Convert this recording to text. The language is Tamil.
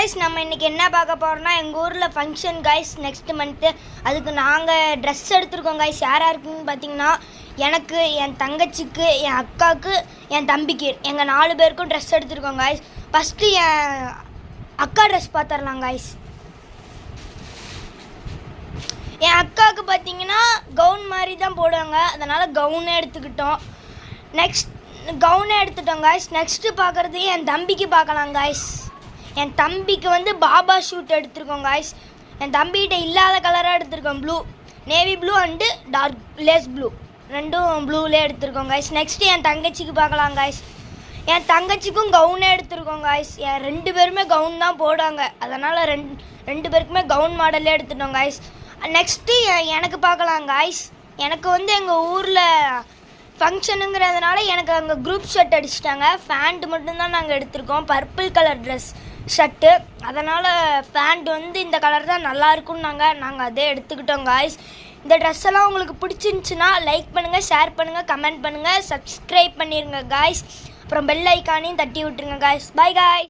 கைஸ் நம்ம இன்றைக்கி என்ன பார்க்க போகிறோம்னா எங்கள் ஊரில் ஃபங்க்ஷன் கைஸ் நெக்ஸ்ட் மந்த்து அதுக்கு நாங்கள் ட்ரெஸ் எடுத்திருக்கோம் கைஸ் யார் யாருக்குன்னு பார்த்தீங்கன்னா எனக்கு என் தங்கச்சிக்கு என் அக்காவுக்கு என் தம்பிக்கு எங்கள் நாலு பேருக்கும் ட்ரெஸ் எடுத்திருக்கோம் கைஸ் ஃபஸ்ட்டு என் அக்கா ட்ரெஸ் பார்த்துடலாம் கைஸ் என் அக்காவுக்கு பார்த்தீங்கன்னா கவுன் மாதிரி தான் போடுவாங்க. அதனால் கவுனே எடுத்துக்கிட்டோம். நெக்ஸ்ட் கவுனே எடுத்துட்டோம் காய்ஸ் நெக்ஸ்ட்டு பார்க்குறது என் தம்பிக்கு பார்க்கலாம் காய்ஸ் என் தம்பிக்கு வந்து பாபா ஷூட் எடுத்திருக்கோம் காய்ஸ் என் தம்பிகிட்ட இல்லாத கலராக எடுத்திருக்கோம் blue navy blue and dark lace blue ரெண்டும் ப்ளூலே எடுத்திருக்கோம் காய்ஸ் நெக்ஸ்ட்டு என் தங்கச்சிக்கு பார்க்கலாம் காய்ஸ் என் தங்கச்சிக்கும் கவுனே எடுத்திருக்கோம் காய்ஸ் என் ரெண்டு பேருமே கவுன் தான் போடுவாங்க அதனால் ரெண்டு ரெண்டு பேருக்குமே கவுன் மாடலே எடுத்துட்டோம் காய்ஸ் நெக்ஸ்ட்டு எனக்கு பார்க்கலாம் காய்ஸ் எனக்கு வந்து எங்கள் ஊரில் ஃபங்க்ஷனுங்கிறதுனால எனக்கு அங்கே குரூப் ஷர்ட் அடிச்சிட்டாங்க. ஃபேண்ட் மட்டும்தான் நாங்கள் எடுத்திருக்கோம். Purple colour dress shirt. அதனால் ஃபேண்ட் வந்து இந்த கலர் தான் நல்லா இருக்கும்னு நாங்கள் நாங்கள் அதே எடுத்துக்கிட்டோம் காய்ஸ் இந்த ட்ரெஸ் எல்லாம் உங்களுக்கு பிடிச்சிருந்துச்சுன்னா லைக் பண்ணுங்கள் ஷேர் பண்ணுங்கள் கமெண்ட் பண்ணுங்கள் சப்ஸ்கிரைப் பண்ணிடுங்க காய்ஸ் அப்புறம் பெல் ஐக்கானையும் தட்டி விட்டுருங்க காய்ஸ் பை காய்